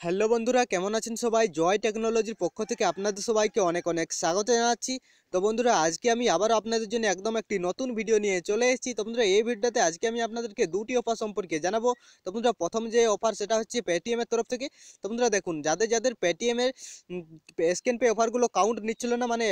Hello বন্ধুরা, কেমন আছেন সবাই? জয় টেকনোলজির পক্ষ থেকে আপনাদের সবাইকে অনেক অনেক স্বাগত জানাচ্ছি। তো বন্ধুরা, আজকে আমি আবারও আপনাদের জন্য একদম একটি নতুন ভিডিও নিয়ে চলে এসেছি। তো বন্ধুরা, এই ভিডিওতে আজকে আমি আপনাদেরকে দুটি অফার সম্পর্কে জানাব। তো বন্ধুরা, প্রথম যে অফার সেটা হচ্ছে পেটিএমের তরফ থেকে। তো বন্ধুরা, দেখুন, যাদের যাদের পেটিএমের স্ক্যান পে অফারগুলো কাউন্ট নিচ্ছিল না মানে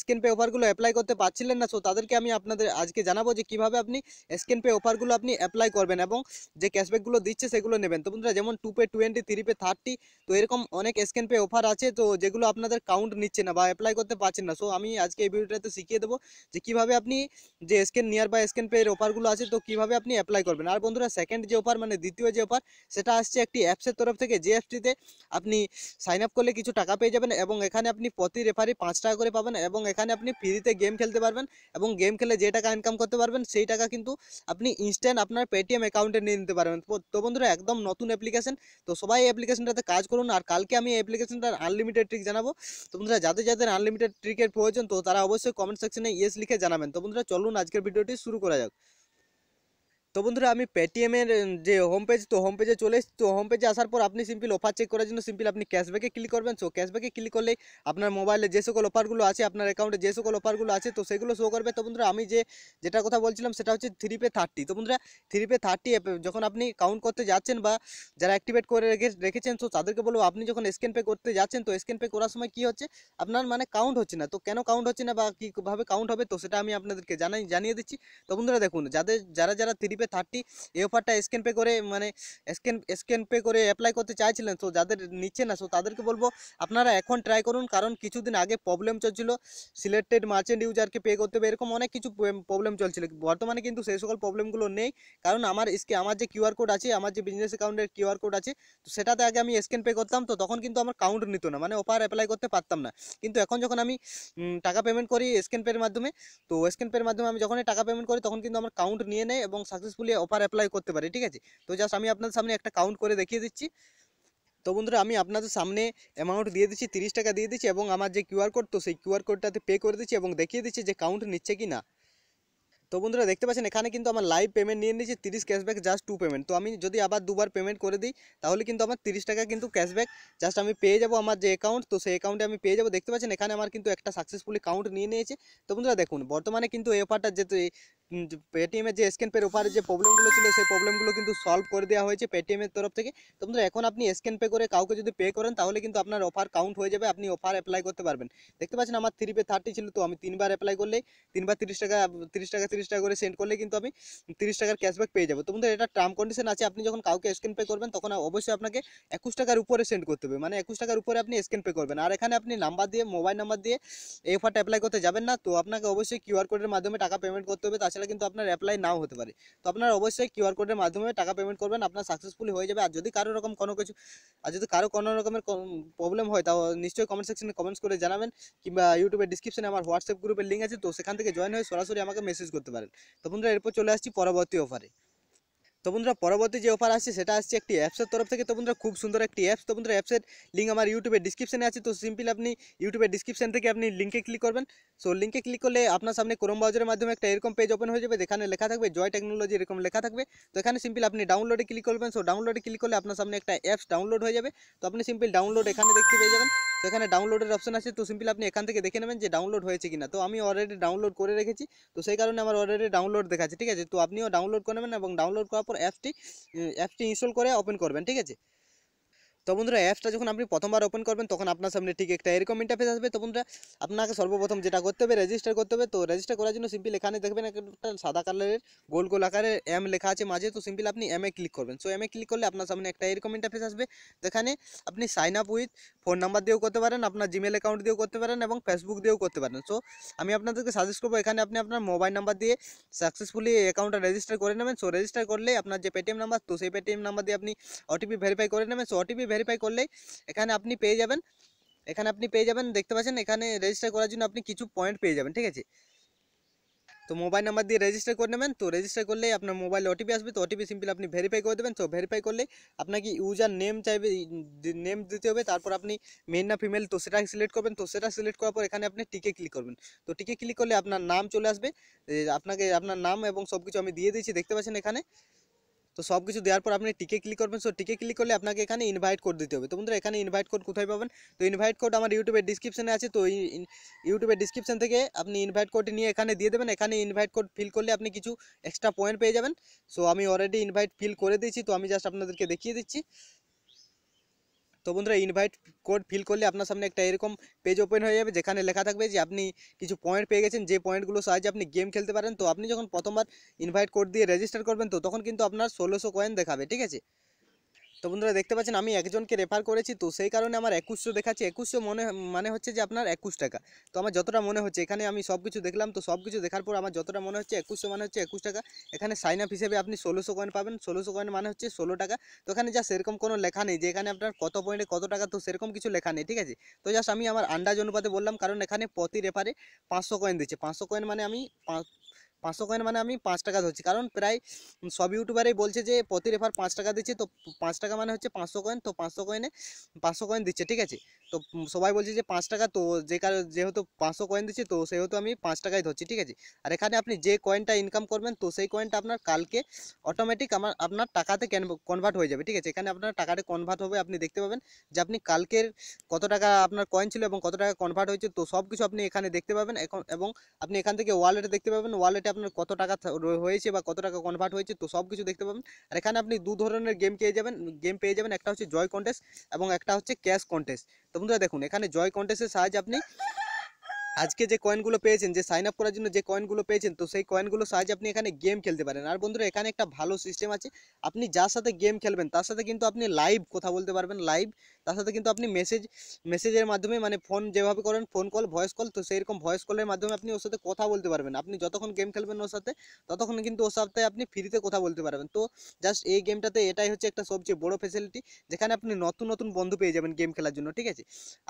স্ক্যান পে অফারগুলো অ্যাপ্লাই করতে পারছিলেন না সো তাদেরকে আমি আপনাদের আজকে জানাব যে কীভাবে আপনি স্ক্যান পে অফারগুলো আপনি অ্যাপ্লাই করবেন এবং যে ক্যাশব্যাকগুলো দিচ্ছে, সেগুলো নেবেন। তো বন্ধুরা, যেমন two pay twenty three pay thirty তো এরকম অনেক স্ক্যান পে অফার আছে, তো যেগুলো আপনাদের কাউন্ট নিচ্ছে না বা অ্যাপ্লাই করতে পারছেন না। সো আমি আজকে এই ভিডিওটাতে শিখিয়ে দেবো যে কীভাবে আপনি যে স্ক্যান নিয়ার বা স্ক্যান পে এর অফারগুলো আছে, তো কীভাবে আপনি অ্যাপ্লাই করবেন। আর বন্ধুরা সেকেন্ড যে অফার মানে দ্বিতীয় যে অফার সেটা আসছে একটি অ্যাপসের তরফ থেকে। যে অ্যাপসটিতে আপনি সাইন আপ করলে কিছু টাকা পেয়ে যাবেন এবং এখানে আপনি প্রতি রেফারি পাঁচ টাকা করে পাবেন এবং এখানে আপনি ফ্রিতে গেম খেলতে পারবেন এবং গেম খেলে যে টাকা ইনকাম করতে পারবেন, সেই টাকা কিন্তু আপনি ইনস্ট্যান্ট আপনার পেটিএম অ্যাকাউন্টে নিয়ে নিতে পারবেন। তো- বন্ধুরা, একদম নতুন অ্যাপ্লিকেশন তো সবাই এই অ্যাপ্লিকেশনটাতে কাজ করুন আর কালকে আমি অ্যাপ্লিকেশনটার আনলিমিটেড ট্রিক জানাব। তো বন্ধুরা, যাদের যাদের আনলিমিটেড ট্রিকের প্রয়োজন, তো তারা অবশ্যই কমেন্ট সেকশনে ইয়েস লিখে জানাবেন। তো বন্ধুরা, চলুন আজকের ভিডিওটি শুরু করা যাক। তো বন্ধুরা, আমি পেটিএমের যে হোম পেজ তো হোম পেজে চলে এসেছি। তো হোম পেজে আসার পর আপনি সিম্পল অফার চেক করার জন্য সিম্পল আপনি ক্যাশব্যাকে ক্লিক করবেন। সো ক্যাশব্যাকে ক্লিক করলেই আপনার মোবাইলে যে সকল অফারগুলো আছে, আপনার অ্যাকাউন্টে যে সকল অফারগুলো আছে, তো সেগুলো শো করবে। তো বন্ধুরা, আমি যে যেটা কথা বলছিলাম, সেটা হচ্ছে থ্রি পে থার্টি তো বন্ধুরা থ্রি পে থার্টি যখন আপনি কাউন্ট করতে যাচ্ছেন বা যারা অ্যাক্টিভেট করে রেখে, রেখেছেন তো তাদেরকে বলব, আপনি যখন স্ক্যান পে করতে যাচ্ছেন, তো স্ক্যান পে করার সময় কি হচ্ছে? আপনার মানে কাউন্ট হচ্ছে না। তো কেন কাউন্ট হচ্ছে না বা কীভাবে কাউন্ট হবে? তো সেটা আমি আপনাদেরকে জানাই, জানিয়ে দিচ্ছি। তো বন্ধুরা, দেখুন, যাদের, যারা যারা থ্রি পে থার্টি এই অফারটা স্ক্যান পে করে মানে স্ক্যান স্ক্যান পে করে অ্যাপ্লাই করতে চাইছিলেন, তো যাদের নিচ্ছে না সো তাদেরকে বলব আপনারা এখন ট্রাই করুন, কারণ কিছুদিন আগে প্রবলেম চলছিল সিলেক্টেড মার্চেন্ট ইউজারকে পে করতে হবে, এরকম অনেক কিছু প্রবলেম চলছিল। বর্তমানে কিন্তু সেই সকল প্রবলেমগুলো নেই, কারণ আমার স্কে আমার যে কিউআর কোড আছে, আমার যে বিজনেস অ্যাকাউন্টের কিউআর কোড আছে, তো সেটাতে আগে আমি স্ক্যান পে করতাম, তো তখন কিন্তু আমার কাউন্ট নিত না মানে অফার অ্যাপ্লাই করতে পারতাম না। কিন্তু এখন যখন আমি টাকা পেমেন্ট করি স্ক্যান পের মাধ্যমে, তো স্ক্যান পের মাধ্যমে আমি যখনই টাকা পেমেন্ট করি, তখন কিন্তু আমার কাউন্ট নিয়ে নেয় এবং সাকসেসফুলি অফার অ্যাপ্লাই করতে পারি, ঠিক আছে? তো জাস্ট আমি আপনাদের সামনে একটা কাউন্ট করে দেখিয়ে দিচ্ছি। তো বন্ধুরা, আমি আপনাদের সামনে অ্যামাউন্ট দিয়ে দিচ্ছি, তিরিশ টাকা দিয়ে দিচ্ছি এবং আমার যে কিউআর কোড তো সেই কিউআর কোডটাতে পে করে দিচ্ছি এবং দেখিয়ে দিচ্ছি যে কাউন্ট নিচ্ছে কি না। তো বন্ধুরা, দেখতে পাচ্ছেন, এখানে কিন্তু আমার লাইভ পেমেন্ট নিয়ে নিয়েছে, তিরিশ ক্যাশব্যাক জাস্ট টু পেমেন্ট তো আমি যদি আবার দুবার পেমেন্ট করে দিই, তাহলে কিন্তু আমার তিরিশ টাকা কিন্তু ক্যাশব্যাক জাস্ট আমি পেয়ে যাব আমার যে অ্যাকাউন্ট তো সেই অ্যাকাউন্টে আমি পেয়ে যাব। দেখতে পাচ্ছেন, এখানে আমার কিন্তু একটা সাকসেসফুলি কাউন্ট নিয়ে নিয়েছে। তো বন্ধুরা, দেখুন, বর্তমানে কিন্তু এই অফারটা যেহেতু পেটিএমের যে স্ক্যান পের অফারের যে প্রবলেমগুলো ছিল, সেই প্রবলেমগুলো কিন্তু সলভ করে দেওয়া হয়েছে পেটিএমের তরফ থেকে। তো বন্ধুরা, এখন আপনি স্ক্যান পে করে কাউকে যদি পে করেন, তাহলে কিন্তু আপনার অফার কাউন্ট হয়ে যাবে, আপনি অফার অ্যাপ্লাই করতে পারবেন। দেখতে পাচ্ছেন আমার থ্রি পে থার্টি ছিল, তো আমি তিনবার অ্যাপ্লাই করলেই, তিনবার তিরিশ টাকা তিরিশ টাকা তিরিশ টাকা করে সেন্ড করলে কিন্তু আমি তিরিশ টাকার ক্যাশব্যাক পেয়ে যাব। তো বন্ধুরা, এটা টার্ম কন্ডিশন আছে, আপনি যখন কাউকে স্ক্যান পে করবেন, তখন অবশ্যই আপনাকে একুশ টাকার উপরে সেন্ড করতে হবে। মানে একুশ টাকার উপরে আপনি স্ক্যান পে করবেন। আর এখানে আপনি নাম্বার দিয়ে মোবাইল নাম্বার দিয়ে এই অফারটা অ্যাপ্লাই করতে যাবেন না। তো আপনাকে অবশ্যই কিউআর কোডের মাধ্যমে টাকা পেমেন্ট করতে হবে। তাছাড়া কিন্তু আপনার অ্যাপ্লাই নাও হতে পারে। তো আপনারা অবশ্যই কিউআর কোডের মাধ্যমে টাকা পেমেন্ট করবেন, আপনার সাকসেসফুলি হয়ে যাবে। আর যদি কারও রকম কোনো কিছু, আর যদি কারও কোনো রকমের প্রবলেম হয়, তাও নিশ্চয়ই কমেন্ট সেকশনে কমেন্টস করে জানাবেন, কিংবা ইউটিউবের ডিসক্রিপশনে আমার হোয়াটসঅ্যাপ গ্রুপের লিঙ্ক আছে, তো সেখান থেকে জয়েন হয়ে সরাসরি আমাকে মেসেজ করতে পারেন। তো বন্ধুরা, এরপর চলে আসছি পরবর্তী অফারে তো বন্ধুরা, পরবর্তী যে অফার আসছে, সেটা আসছে একটি অ্যাপসের তরফ থেকে। তো বন্ধুরা, খুব সুন্দর একটি অ্যাপস তো বন্ধুরা অ্যাপসের লিঙ্ক আমার ইউটিউবের ডিসক্রিপশনে আছে। তো সিম্পল আপনি ইউটিউবের ডিসক্রিপশন থেকে আপনি লিঙ্কে ক্লিক করবেন। সো লিঙ্কে ক্লিক করলে আপনার সামনে ক্রোম ব্রাউজারের মাধ্যমে একটা এরকম পেজ ওপেন হয়ে যাবে। যেখানে লেখা থাকবে জয় টেকনোলজি এরকম লেখা থাকবে। তো এখানে সিম্পল আপনি ডাউনলোডে ক্লিক করবেন। সো ডাউনলোডে ক্লিক করলে আপনার সামনে একটা অ্যাপস ডাউনলোড হয়ে যাবে। তো আপনি সিম্পল ডাউনলোড এখানে দেখতে পেয়ে যাবেন। তো এখানে ডাউনলোডের অপশন আছে। তো সিম্পল আপনি এখান থেকে দেখে নেবেন যে ডাউনলোড হয়েছে কিনা। তো আমি অলরেডি ডাউনলোড করে রেখেছি। তো সেই কারণে আমার অলরেডি ডাউনলোড দেখাচ্ছে। ঠিক আছে? তো আপনিও ডাউনলোড করে নেবেন এবং ডাউনলোড করার পর অ্যাপসটি অ্যাপটি ইনস্টল করে ওপেন করবেন ঠিক আছে? তো বন্ধুরা অ্যাপসটা যখন আপনি প্রথমবার ওপেন করবেন, তখন আপনার সামনে ঠিক একটা এরকম ইন্টারফেস আসবে। তো বন্ধুরা, আপনাকে সর্বপ্রথম যেটা করতে হবে রেজিস্টার করতে হবে। তো রেজিস্টার করার জন্য সিম্পল এখানে দেখবেন একটা সাদা কালারের গোল গোল আকারের এম লেখা আছে মাঝে। তো সিম্পল আপনি এম এ ক্লিক করবেন। সো এম এ ক্লিক করলে আপনার সামনে একটা এরকম ইন্টারফেস আসবে। তো এখানে আপনি sign up with phone number দিয়েও করতে পারেন, আপনার জিমেল অ্যাকাউন্ট দিয়েও করতে পারেন এবং ফেসবুক দিয়েও করতে পারেন। সো আমি আপনাদেরকে সাজেস্ট করব, এখানে আপনি আপনার মোবাইল নাম্বার দিয়ে সাকসেসফুলি অ্যাকাউন্টটা রেজিস্টার করে নেবেন। সো রেজিস্টার করলে আপনার যে পেটিএম নাম্বার তো সেই পেটিএম নাম্বার দিয়ে আপনি ওটিপি ভেরিফাই করে নেবেন। সো ওটিপি ভেরিফাই করলেই এখানে আপনি পেয়ে যাবেন। এখানে আপনি পেয়ে যাবেন, দেখতে পাচ্ছেন এখানে রেজিস্টার করার জন্য আপনি কিছু পয়েন্ট পেয়ে যাবেন, ঠিক আছে? তো মোবাইল নাম্বার দিয়ে রেজিস্টার করে নেবেন, তো রেজিস্টার করলেই আপনার মোবাইলে ওটিপি আসবে, তো ওটিপি সিম্পল আপনি ভেরিফাই করে দেবেন। তো ভেরিফাই করলে আপনাকে ইউজার নেম চাইবে নেম দিতে হবে, তারপর আপনি মেন না ফিমেল তো সেটা সিলেক্ট করবেন, তো সেটা সিলেক্ট করার পর এখানে আপনি টিকে ক্লিক করবেন। তো টিকে ক্লিক করলে আপনার নাম চলে আসবে আপনাকে আপনার নাম এবং সব কিছু আমি দিয়ে দিয়েছি, দেখতে পাচ্ছেন এখানে। তো সব কিছু দেওয়ার পর আপনি টিকে ক্লিক করবেন। সো টিকে ক্লিক করলে আপনাকে এখানে ইনভাইট কোড দিতে হবে। তো বন্ধুরা, এখানে ইনভাইট কোড কোথায় পাবেন? তো ইনভাইট কোড আমার ইউটিউবের ডিসক্রিপশানে আছে। তো ইউটিউবের ডিসক্রিপশান থেকে আপনি ইনভাইট কোডটি নিয়ে এখানে দিয়ে দেবেন। এখানে ইনভাইট কোড ফিল করলে আপনি কিছু এক্সট্রা পয়েন্ট পেয়ে যাবেন। সো আমি অলরেডি ইনভাইট ফিল করে দিয়েছি। তো আমি জাস্ট আপনাদেরকে দেখিয়ে দিচ্ছি। তো বন্ধুরা ইনভাইট কোড ফিল করলে আপনার সামনে একটা এরকম পেজ ওপেন হয়ে যাবে, যেখানে লেখা থাকবে যে আপনি কিছু পয়েন্ট পেয়ে গেছেন, যে পয়েন্টগুলো সাহায্যে আপনি গেম খেলতে পারেন। তো আপনি যখন প্রথমবার ইনভাইট কোড দিয়ে রেজিস্টার করবেন, তো তখন কিন্তু আপনার ষোলোশো কয়েন দেখাবে, ঠিক আছে? তো বন্ধুরা দেখতে পাচ্ছেন, আমি একজনকে রেফার করেছি, তো সেই কারণে আমার একুশশো দেখাচ্ছে। একুশশো মনে মানে হচ্ছে যে আপনার একুশ টাকা। তো আমার যতটা মনে হচ্ছে, এখানে আমি সব কিছু দেখলাম, তো সব কিছু দেখার পর আমার যতটা মনে হচ্ছে, একুশশো মানে হচ্ছে একুশ টাকা। এখানে সাইন আপ হিসেবে আপনি ষোলোশো কয়েন পাবেন। ষোলোশো কয়েন মানে হচ্ছে ষোলো টাকা। তো এখানে যা সেরকম কোনো লেখা নেই, যে এখানে আপনার কত পয়েন্টে কত টাকা, তো সেরকম কিছু লেখা নেই, ঠিক আছে? তো জাস্ট আমি আমার আন্দাজ অনুপাতে বললাম, কারণ এখানে প্রতি রেফারে পাঁচশো কয়েন দিচ্ছে। পাঁচশো কয়েন মানে আমি পাঁচশো কয়েন মানে আমি পাঁচ টাকা ধরছি। কারণ প্রায় সব ইউটিউবারই বলছে যে, প্রতি রেফার পাঁচ টাকা দিচ্ছে, তো পাঁচ টাকা মানে হচ্ছে পাঁচশো কয়েন তো পাঁচশো কয়েনে পাঁচশো কয়েন দিচ্ছে, ঠিক আছে? তো সবাই বলছে যে, পাঁচ টাকা তো যে কারও, যেহেতু পাঁচশো কয়েন দিচ্ছে, তো সেহেতু আমি পাঁচ টাকাই ধরছি, ঠিক আছে? আর এখানে আপনি যে কয়েনটা ইনকাম করবেন, তো সেই কয়েনটা আপনার কালকে অটোমেটিক আমার, আপনার টাকাতে কনভার্ট হয়ে যাবে, ঠিক আছে? এখানে আপনার টাকাটা কনভার্ট হবে, আপনি দেখতে পাবেন যে আপনি কালকের কত টাকা আপনার কয়েন ছিল এবং কত টাকা কনভার্ট হয়েছে, তো সব কিছু আপনি এখানে দেখতে পাবেন। এখন, এবং আপনি এখান থেকে ওয়ালেটে দেখতে পাবেন ওয়ালেটে আপনার কত টাকা হয়েছে বা কত টাকা কনভার্ট হয়েছে, তো সব কিছু দেখতে পাবেন। আর এখানে আপনি দু ধরনের গেম পেয়ে যাবেন গেম পেয়ে যাবেন। একটা হচ্ছে জয় কন্টেস্ট এবং একটা হচ্ছে ক্যাশ কন্টেস্ট তো বন্ধুরা দেখুন, এখানে জয় কন্টেস্টের সাহায্যে আপনি আজকে যে কয়েনগুলো পেয়েছেন, যে সাইন আপ করার জন্য যে কয়েনগুলো পেয়েছেন, তো সেই কয়েনগুলো সাহায্যে আপনি এখানে গেম খেলতে পারেন। আর বন্ধুরা, এখানে একটা ভালো সিস্টেম আছে। আপনি যার সাথে গেম খেলবেন, তার সাথে কিন্তু আপনি লাইভ কথা বলতে পারবেন লাইভ তার সাথে কিন্তু আপনি মেসেজ মেসেজের মাধ্যমে মানে ফোন যেভাবে করেন ফোন কল ভয়েস কল তো সেই রকম ভয়েস কলের মাধ্যমে আপনি ওর সাথে কথা বলতে পারবেন। আপনি যতক্ষণ গেম খেলবেন ওর সাথে, ততক্ষণ কিন্তু ওর সাথে আপনি ফ্রিতে কথা বলতে পারবেন। তো জাস্ট এই গেমটাতে এটাই হচ্ছে একটা সবচেয়ে বড় ফেসিলিটি যেখানে আপনি নতুন নতুন বন্ধু পেয়ে যাবেন গেম খেলার জন্য, ঠিক আছে?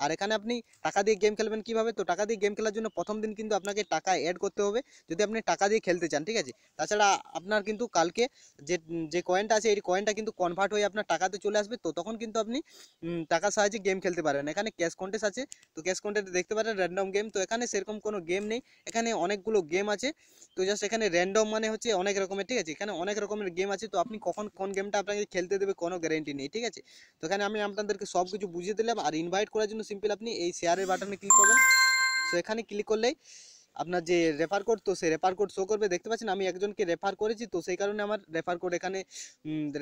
আর এখানে আপনি টাকা দিয়ে গেম খেলবেন কীভাবে? তো টাকা দিয়ে গেম খেলার জন্য প্রথম দিন কিন্তু আপনাকে টাকা অ্যাড করতে হবে, যদি আপনি টাকা দিয়ে খেলতে চান, ঠিক আছে? তাছাড়া আপনার কিন্তু কালকে যে যে কয়েনটা আছে, এই কয়েনটা কিন্তু কনভার্ট হয়ে আপনার টাকাতে চলে আসবে, তো তখন কিন্তু আপনি টাকার সাহায্যে গেম খেলতে পারেন এখানে ক্যাশ কন্টেস্ট আছে, তো ক্যাশ কন্টেস্ট দেখতে পারেন র্যান্ডম গেম তো এখানে সেরকম কোনো গেম নেই। এখানে অনেকগুলো গেম আছে, তো জাস্ট এখানে র্যান্ডম মানে হচ্ছে অনেক রকমের, ঠিক আছে? এখানে অনেক রকমের গেম আছে, তো আপনি কখন কোন গেমটা আপনাকে খেলতে দেবে কোনো গ্যারেন্টি নেই, ঠিক আছে? তো এখানে আমি আপনাদেরকে সব কিছু বুঝিয়ে দিলাম, আর ইনভাইট করার জন্য সিম্পল আপনি এই শেয়ারের বাটনে ক্লিক করবেন। সো এখানে ক্লিক করলেই আপনার যে রেফার কোড তো সেই রেফার কোড শো করবে। দেখতে পাচ্ছেন, আমি একজনকে রেফার করেছি, তো সেই কারণে আমার রেফার কোড এখানে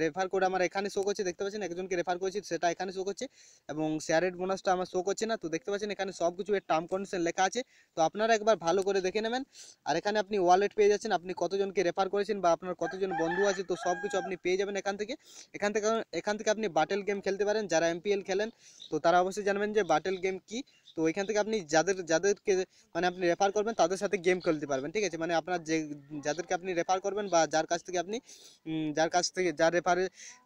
রেফার কোড আমার এখানে শো করছে। দেখতে পাচ্ছেন, একজনকে রেফার করেছি, সেটা এখানে শো করছে। এবং শেয়ারের বোনাসটা আমার শো করছে না, তো দেখতে পাচ্ছেন, এখানে সব কিছু এর টার্ম কন্ডিশন লেখা আছে। তো আপনারা একবার ভালো করে দেখে নেবেন। আর এখানে আপনি ওয়ালেট পেয়ে যাচ্ছেন, আপনি কতজনকে রেফার করেছেন বা আপনার কতজন বন্ধু আছে, তো সব কিছু আপনি পেয়ে যাবেন এখান থেকে। এখান থেকে এখান থেকে আপনি বাটেল গেম খেলতে পারেন, যারা এমপিএল খেলেন, তো তারা অবশ্যই জানবেন যে বাটেল গেম কি। তো এখান থেকে আপনি যাদের, যাদেরকে মানে আপনি রেফার করবেন, তাদের সাথে গেম খেলতে পারবেন, ঠিক আছে? মানে আপনার যে, যাদেরকে আপনি রেফার করবেন বা যার কাছ থেকে আপনি যার কাছ থেকে, যার রেফারে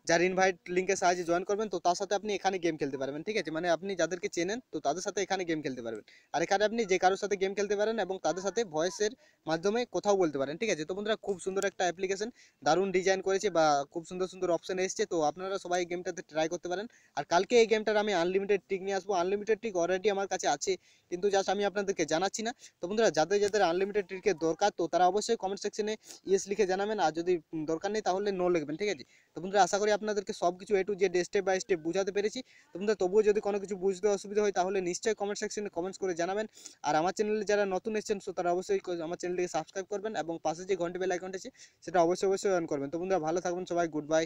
যার ইনভাইট লিঙ্কের সাহায্যে জয়েন করবেন, তো তার সাথে আপনি এখানে গেম খেলতে পারবেন, ঠিক আছে? মানে আপনি যাদেরকে চেনেন, তো তাদের সাথে এখানে গেম খেলতে পারবেন। আর এখানে আপনি যে কারোর সাথে গেম খেলতে পারেন এবং তাদের সাথে ভয়েসের মাধ্যমে কোথাও বলতে পারেন, ঠিক আছে? তো বন্ধুরা, খুব সুন্দর একটা অ্যাপ্লিকেশন দারুণ ডিজাইন করেছে বা খুব সুন্দর সুন্দর অপশন এসেছে, তো আপনারা সবাই গেমটাতে ট্রাই করতে পারেন। আর কালকে এই গেমটার আমি আনলিমিটেড টিক নিয়ে আসব। আনলিমিটেড টিক অলরেডি আমার আছে, কিন্তু জাস্ট আমি আপনাদেরকে জানাচ্ছি না। তো বন্ধুরা, যাদের যাদের আনলিমিটেড টিকের দরকার, তো তারা অবশ্যই কমেন্ট সেকশনে ইয়েস লিখে জানাবেন, আর যদি দরকার নেই তাহলে নো লিখবেন, ঠিক আছে? তো বন্ধুরা, আশা করি আপনাদেরকে সব কিছু A to Z step by step বুঝাতে পেরেছি। তো বন্ধুরা, তবুও যদি কোনো কিছু বুঝতে অসুবিধা হয় তাহলে নিশ্চয়ই কমেন্ট সেকশনে কমেন্টস করে জানাবেন। আর আমার চ্যানেলে যারা নতুন এসেছেন, তো তারা অবশ্যই আমার চ্যানেলটিকে সাবস্ক্রাইব করবেন এবং পাশে যে ঘন্টি বেল আইকনটা আছে, সেটা অবশ্যই অবশ্যই অন করবেন। তো বন্ধুরা, ভালো থাকবেন সবাই গুড বাই